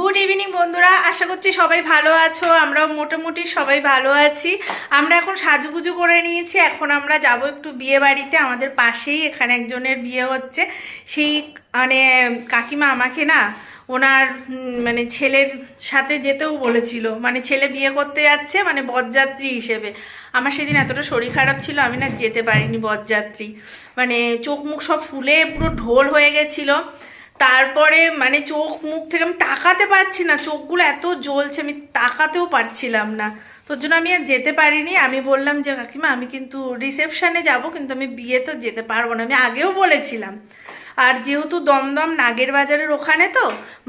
Good evening বন্ধুরা। আশা করছি সবাই ভালো আছো। আমরাও মোটামুটি সবাই ভালো আছি। আমরা এখন সাজুগুজু করে নিয়েছি। এখন আমরা যাব একটু বিয়ে বাড়িতে। আমাদের পাশেই এখানে একজনের বিয়ে হচ্ছে। সেই মানে কাকিমা আমাকে না ওনার মানে ছেলের সাথে যেতেও বলেছিল। মানে ছেলে বিয়ে করতে যাচ্ছে মানে বরযাত্রী হিসেবে। আমার সেদিন এতটা শরীর খারাপ ছিল, আমি না যেতে পারিনি বরযাত্রী। মানে চোখ মুখ সব ফুলে পুরো ঢোল হয়ে গেছিল। তারপরে মানে চোখ মুখ থেকে আমি তাকাতে পারছি না, চোখগুলো এত জ্বলছে, আমি তাকাতেও পারছিলাম না। তোর জন্য আমি আর যেতে পারিনি, আমি বললাম যে, কাকিমা, আমি কিন্তু রিসেপশানে যাব, কিন্তু আমি বিয়ে তো যেতে পারব না, আমি আগেও বলেছিলাম। আর যেহেতু দমদম নাগের বাজারের ওখানে তো,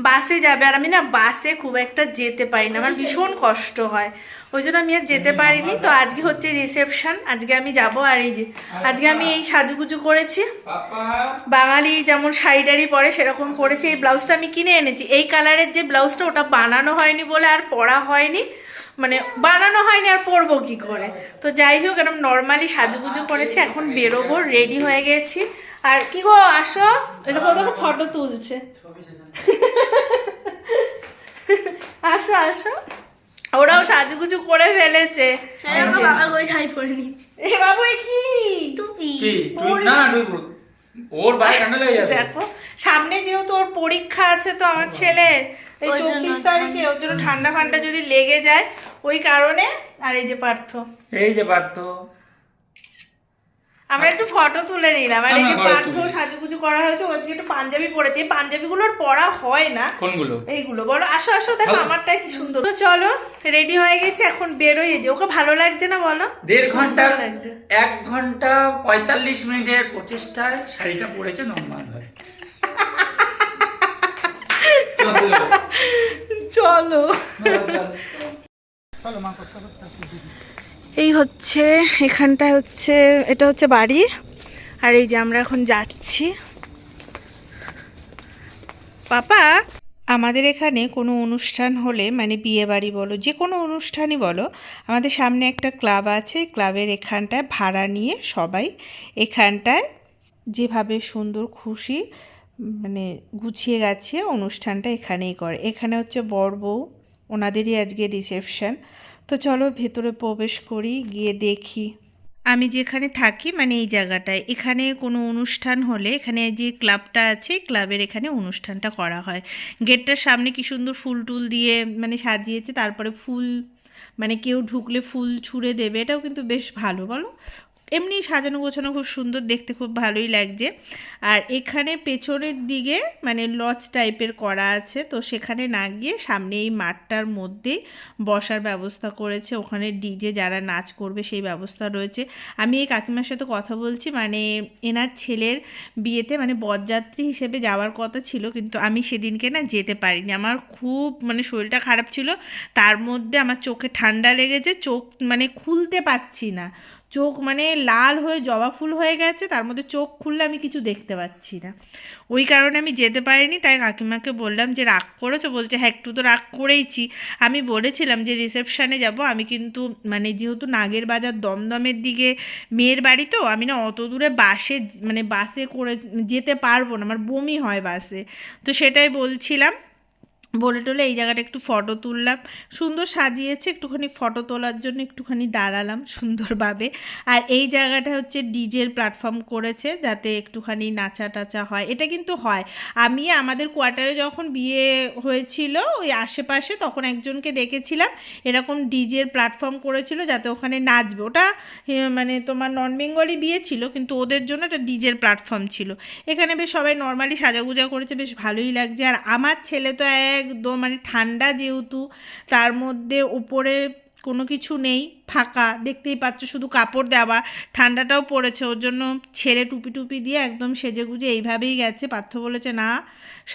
বাসে যাবে, আর আমি না বাসে খুব একটা যেতে পারি না, আমার ভীষণ কষ্ট হয়। ওই জন্য আমি আর যেতে পারিনি। তো আজকে হচ্ছে রিসেপশন আজকে আমি যাব আর এই যে, আজকে আমি এই সাজুগুজু করেছি। বাঙালি যেমন শাড়ি টাড়ি পরে সেরকম পরেছে এই ব্লাউজটা আমি কিনে এনেছি। এই কালারের যে ব্লাউজটা ওটা বানানো হয়নি বলে আর পরা হয়নি। মানে বানানো হয়নি আর পরবো কি করে? তো যাই হোক এরকম নর্মালি সাজুগুজু করেছি। এখন বেরোবো রেডি হয়ে গেছি। আর কি গো, আসো। এটা কত ফটো তুলছে। আসো আসো। ওরাও সাজুগুজু করে ফেলেছে। হ্যাঁ, পরে নিচ্ছি এ বাবু কি? টুপি। না। ওর যাবে? দেখো সামনে যেহেতু ওর পরীক্ষা আছে তো আমার ছেলের এই চব্বিশ তারিখে ওর জন্য ঠান্ডা ফান্ডা যদি লেগে যায় ওই কারণে আর এই যে পার্থ। এই যে পারত আমরা একটু ফটো তুলে নিলাম। আর এই যে পার্থ। সাজুগুজু করা হয়েছে ওর একটু পাঞ্জাবি পরেছে। এই পাঞ্জাবিগুলোর পরা হয় না। কোনগুলো? এইগুলো। বলো আসো আসো দেখো ভালো। আমারটাই কি সুন্দর। তো চলো রেডি হয়ে গেছে এখন বেরোই যে। ওকে ভালো লাগছে না বলো? দেড় ঘণ্টা। এক ঘণ্টা পঁয়তাল্লিশ মিনিটের প্রচেষ্টায় শাড়িটা পরেছে নর্মাল হয় চলো। এই হচ্ছে এখানটায় হচ্ছে, এটা হচ্ছে বাড়ি। আর এই যে আমরা এখন যাচ্ছি। পাপা, আমাদের এখানে কোনো অনুষ্ঠান হলে মানে বিয়ে বাড়ি বলো, যে কোনো অনুষ্ঠানই বলো, আমাদের সামনে একটা ক্লাব আছে, ক্লাবের এখানটায় ভাড়া নিয়ে সবাই এখানটায় যেভাবে সুন্দর খুশি মানে গুছিয়ে গেছে অনুষ্ঠানটা এখানেই করে। এখানে হচ্ছে বর বউ, ওনাদেরই আজকে রিসেপশন তো চলো ভেতরে প্রবেশ করি, গিয়ে দেখি। আমি যেখানে থাকি মানে এই জায়গাটায়, এখানে কোনো অনুষ্ঠান হলে, এখানে যে ক্লাবটা আছে, ক্লাবের এখানে অনুষ্ঠানটা করা হয়। গেটটার সামনে কি সুন্দর ফুল টুল দিয়ে মানে সাজিয়েছে, তারপরে ফুল মানে কেউ ঢুকলে ফুল ছুঁড়ে দেবে, এটাও কিন্তু বেশ ভালো, বলো? এমনি সাজানো গোছানো খুব সুন্দর, দেখতে খুব ভালোই লাগছে। আর এখানে পেছনের দিকে মানে লজ টাইপের করা আছে, তো সেখানে না গিয়ে সামনে এই মাঠটার মধ্যেই বসার ব্যবস্থা করেছে। ওখানে ডিজে যারা নাচ করবে সেই ব্যবস্থা রয়েছে। আমি এই কাকিমার সাথে কথা বলছি মানে এনার ছেলের বিয়েতে মানে বরযাত্রী হিসেবে যাওয়ার কথা ছিল, কিন্তু আমি সেদিনকে না যেতে পারিনি। আমার খুব মানে শরীরটা খারাপ ছিল, তার মধ্যে আমার চোখে ঠান্ডা লেগেছে, চোখ মানে খুলতে পাচ্ছি না। চোখ মানে লাল হয়ে জবা ফুল হয়ে গেছে, তার মধ্যে চোখ খুললে আমি কিছু দেখতে পাচ্ছি না। ওই কারণে আমি যেতে পারিনি, তাই কাকিমাকে বললাম যে, রাগ করেছ? বলছে হ্যাঁ একটু তো রাগ করেইছি। আমি বলেছিলাম যে, রিসেপশানে যাব। আমি কিন্তু মানে যেহেতু নাগের বাজার দমদমের দিকে, মেয়ের বাড়ি তো, আমি না অত দূরে বাসে মানে বাসে করে যেতে পারব না, আমার বমি হয় বাসে। তো সেটাই বলছিলাম। বলে টলে এই জায়গাটা একটু ফটো তুললাম। সুন্দর সাজিয়েছে, একটুখানি ফটো তোলার জন্য একটুখানি দাঁড়ালাম সুন্দরভাবে। আর এই জায়গাটা হচ্ছে ডিজের প্ল্যাটফর্ম করেছে যাতে একটুখানি নাচা টাচা হয়। এটা কিন্তু হয়। আমি আমাদের কোয়ার্টারে যখন বিয়ে হয়েছিল, ওই আশেপাশে তখন একজনকে দেখেছিলাম, এরকম ডিজের প্ল্যাটফর্ম করেছিল যাতে ওখানে নাচবে। ওটা মানে তোমার নন বেঙ্গলি বিয়ে ছিল, কিন্তু ওদের জন্য একটা ডিজের প্ল্যাটফর্ম ছিল। এখানে বেশ সবাই নর্মালি সাজাগুজা করেছে, বেশ ভালোই লাগছে। আর আমার ছেলে তো একদম মানে ঠান্ডা যেহেতু, তার মধ্যে উপরে কোনো কিছু নেই, ফাঁকা। দেখতেই পাচ্ছ, শুধু কাপড় দেওয়া। ঠান্ডাটাও পড়েছে, ওর জন্য ছেলে টুপি টুপি দিয়ে একদম সেজে গুজে এইভাবেই গেছে। পার্থ বলেছে, না,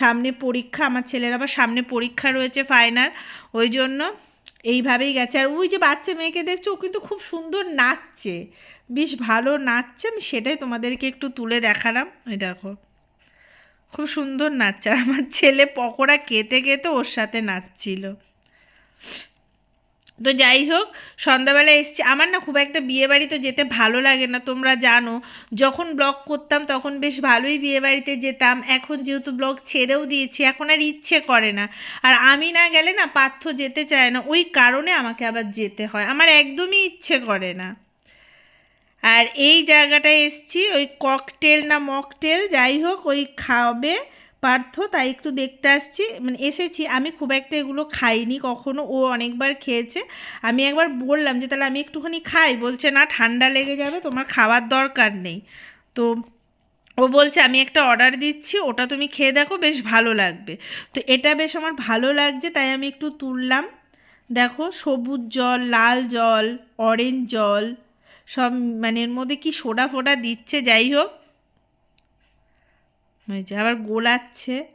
সামনে পরীক্ষা, আমার ছেলের আবার সামনে পরীক্ষা রয়েছে ফাইনাল ওই জন্য এইভাবেই গেছে। আর ওই যে বাচ্চা মেয়েকে দেখছ, ও কিন্তু খুব সুন্দর নাচছে। বেশ ভালো নাচছে, আমি সেটাই তোমাদেরকে একটু তুলে দেখালাম। ওই দেখো। খুব সুন্দর নাচছে আর আমার ছেলে পকোড়া খেতে খেতে ওর সাথে নাচছিল। তো যাই হোক, সন্ধ্যাবেলা এসছি। আমার না খুব একটা বিয়ে বাড়িতে যেতে ভালো লাগে না, তোমরা জানো। যখন ব্লগ করতাম তখন বেশ ভালোই বিয়ে বাড়িতে যেতাম। এখন যেহেতু ব্লগ ছেড়েও দিয়েছি, এখন আর ইচ্ছে করে না। আর আমি না গেলে না পার্থ যেতে চায় না, ওই কারণে আমাকে আবার যেতে হয়। আমার একদমই ইচ্ছে করে না। আর এই জায়গাটায় এসছি, ওই ককটেল না মকটেল যাই হোক, ওই খাবে পার্থ, তাই একটু দেখতে আসছি। মানে এসেছি, আমি খুব একটা এগুলো খাইনি, কখনো ও অনেকবার খেয়েছে। আমি একবার বললাম যে, তাহলে আমি একটুখানি খাই। বলছে, না, ঠান্ডা লেগে যাবে, তোমার খাওয়ার দরকার নেই। তো ও বলছে, আমি একটা অর্ডার দিচ্ছি, ওটা তুমি খেয়ে দেখো, বেশ ভালো লাগবে। তো এটা বেশ আমার ভালো লাগছে, তাই আমি একটু তুললাম। দেখো, সবুজ জল, লাল জল অরেঞ্জ জল সব মানে এর মধ্যে কি সোডা ফোডা দিচ্ছে, যাই হোক। যে আবার গোলাচ্ছে।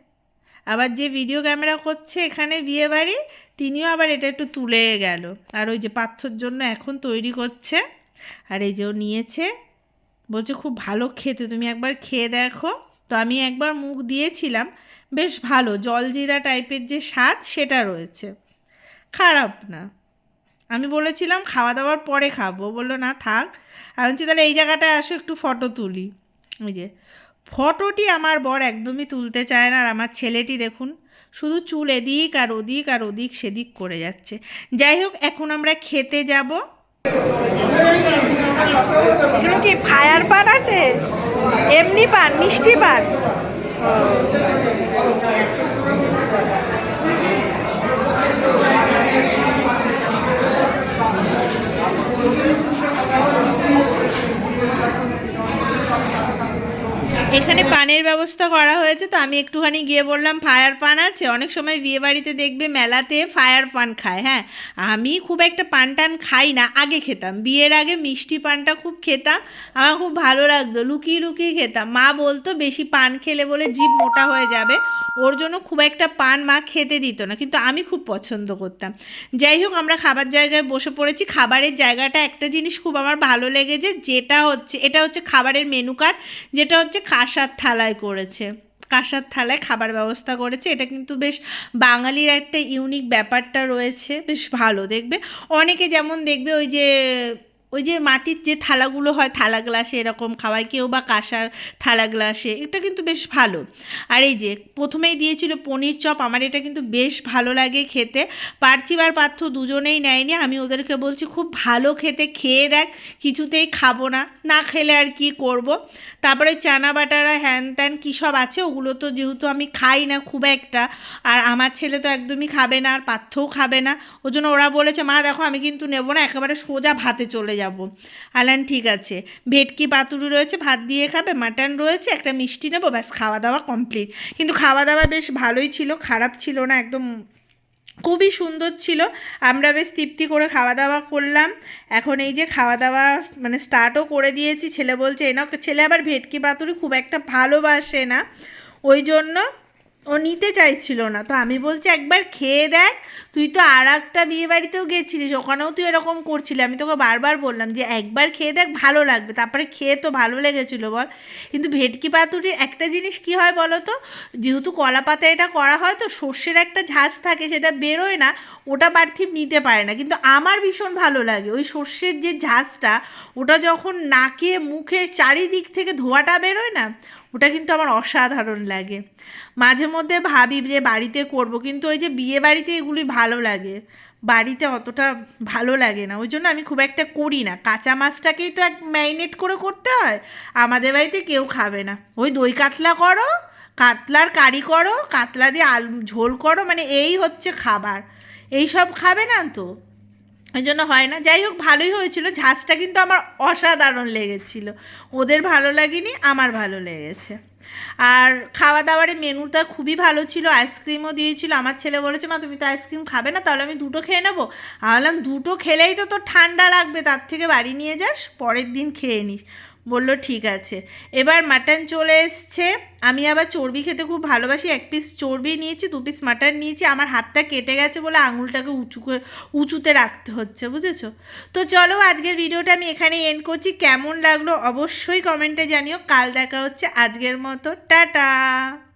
আবার যে ভিডিও ক্যামেরা করছে এখানে বিয়ে বাড়ি, তিনিও আবার এটা একটু তুলে গেল। আর ওই যে পাথর জন্য এখন তৈরি করছে। আর এই যে ও নিয়েছে। বলছে, খুব ভালো খেতে, তুমি একবার খেয়ে দেখো। তো আমি একবার মুখ দিয়েছিলাম। বেশ ভালো, জলজিরা টাইপের যে স্বাদ সেটা রয়েছে। খারাপ না। আমি বলেছিলাম খাওয়া দাওয়ার পরে খাব। বলল, না, থাক। আমি বলছি, তাহলে এই জায়গাটায় আসো, একটু ফটো তুলি। ওই যে ফটোটি আমার বর একদমই তুলতে চায় না। আর আমার ছেলেটি দেখুন, শুধু চুল এদিক আর ওদিক আর ওদিক সেদিক করে যাচ্ছে। যাই হোক, এখন আমরা খেতে যাব। এগুলো কি ফায়ার পান আছে? এমনি পান মিষ্টি পান এখানে পানের ব্যবস্থা করা হয়েছে, তো আমি একটুখানি গিয়ে বললাম, ফায়ার পান আছে? অনেক সময় বিয়ে বাড়িতে দেখবে মেলাতে ফায়ার পান খায় হ্যাঁ? আমি খুব একটা পান টান খাই না, আগে খেতাম। বিয়ের আগে মিষ্টি পানটা খুব খেতাম, আমার খুব ভালো লাগতো, লুকিয়ে লুকিয়ে খেতাম। মা বলতো, বেশি পান খেলে বলে জিভ মোটা হয়ে যাবে, ওর জন্য খুব একটা পান মা খেতে দিত না। কিন্তু আমি খুব পছন্দ করতাম। যাই হোক, আমরা খাবার জায়গায় বসে পড়েছি। খাবারের জায়গাটা একটা জিনিস খুব আমার ভালো লেগেছে, যেটা হচ্ছে, এটা হচ্ছে খাবারের মেনু কার্ড যেটা হচ্ছে কাঁসার থালায় করেছে। কাঁসার থালায় খাবার ব্যবস্থা করেছে। এটা কিন্তু বেশ বাঙালির একটা ইউনিক ব্যাপারটা রয়েছে। বেশ ভালো, দেখবে? অনেকে যেমন দেখবে ওই যে ওই যে মাটির যে থালাগুলো হয়, থালা গ্লাসে এরকম খাওয়ায়, কেউ বা কাঁসার থালা গ্লাসে, এটা কিন্তু বেশ ভালো। আর এই যে প্রথমেই দিয়েছিল পনির চপ, আমার এটা কিন্তু বেশ ভালো লাগে খেতে। পার্থিব আর পার্থ দুজনেই নেয়নি, আমি ওদেরকে বলছি খুব ভালো খেতে, খেয়ে দেখ, কিছুতেই খাব না না খেলে আর কি করব। তারপরে চানা বাটারা, হ্যান ত্যান কী সব আছে, ওগুলো তো যেহেতু আমি খাই না খুব একটা, আর আমার ছেলে তো একদমই খাবে না, আর পার্থও খাবে না। ওই জন্য ওরা বলেছে, মা, দেখো আমি কিন্তু নেব না, একেবারে সোজা ভাতে চলে যাব। আলান, ঠিক আছে। ভেটকি পাতুরি রয়েছে, ভাত দিয়ে খাবে, মাটন রয়েছে, একটা মিষ্টি নেব, ব্যাস খাওয়া দাওয়া কমপ্লিট কিন্তু খাওয়া দাওয়া বেশ ভালোই ছিল, খারাপ ছিল না, একদম খুবই সুন্দর ছিল। আমরা বেশ তৃপ্তি করে খাওয়া দাওয়া করলাম। এখন এই যে খাওয়া দাওয়া মানে স্টার্টও করে দিয়েছি, ছেলে বলছে এনাও ছেলে আবার ভেটকি পাতুরি খুব একটা ভালোবাসে না। ওই জন্য ও নিতে চাইছিল না। তো আমি বলছি, একবার খেয়ে দেখ, তুই তো আর একটা বিয়ে বাড়িতেও গেছিলিস, ওখানেও তুই এরকম করছিলি। আমি তোকে বারবার বললাম যে, একবার খেয়ে দেখ, ভালো লাগবে। তারপরে খেয়ে তো ভালো লেগেছিলো বল। কিন্তু ভেটকি পাতুরির একটা জিনিস কি হয় বলো তো? যেহেতু কলা পাতা এটা করা হয়, তো সর্ষের একটা ঝাঁজ থাকে, সেটা বেরোয় না, ওটা পার্থিব নিতে পারে না। কিন্তু আমার ভীষণ ভালো লাগে, ওই সর্ষের যে ঝাঁজটা, ওটা যখন নাকে, মুখে চারিদিক থেকে ধোয়াটা বেরোয় না ওটা কিন্তু আমার অসাধারণ লাগে। মাঝে মধ্যে ভাবি যে বাড়িতে করব, কিন্তু ওই যে বিয়ে বাড়িতে এগুলি ভালো লাগে। বাড়িতে অতটা ভালো লাগে না, ওই জন্য আমি খুব একটা করি না। কাঁচা মাছটাকেই তো এক ম্যারিনেট করে করতে হয়, আমাদের বাড়িতে কেউ খাবে না। ওই দই কাতলা করো, কাতলার কারি করো, কাতলা দিয়ে আলু ঝোল করো মানে এই হচ্ছে খাবার। এই সব খাবে না তো? ওই জন্য হয় না। যাই হোক, ভালোই হয়েছিল। ঝাঁজটা কিন্তু আমার অসাধারণ লেগেছিল। ওদের ভালো লাগেনি, আমার ভালো লেগেছে। আর খাওয়া দাওয়ারের মেনুটা খুবই ভালো ছিল। আইসক্রিমও দিয়েছিল। আমার ছেলে বলেছে, মা, তুমি তো আইসক্রিম খাবে না, তাহলে আমি দুটো খেয়ে নেব। আমি বললাম, দুটো খেলেই তো তোর ঠান্ডা লাগবে, তার থেকে বাড়ি নিয়ে যাস, পরের দিন খেয়ে নিস। বলল, ঠিক আছে। এবার মাটন চলে এসছে। আমি আবার চর্বি খেতে খুব ভালোবাসি। এক পিস চর্বি নিয়েছি, দু পিস মাটন নিয়েছি। আমার হাতটা কেটে গেছে বলে আঙুলটাকে উঁচু করে, উঁচুতে রাখতে হচ্ছে, বুঝেছ? তো চলো, আজকের ভিডিওটা আমি এখানে এন্ড করছি। কেমন লাগল অবশ্যই কমেন্টে জানিও। কাল দেখা হচ্ছে আজকের মতো। টাটা!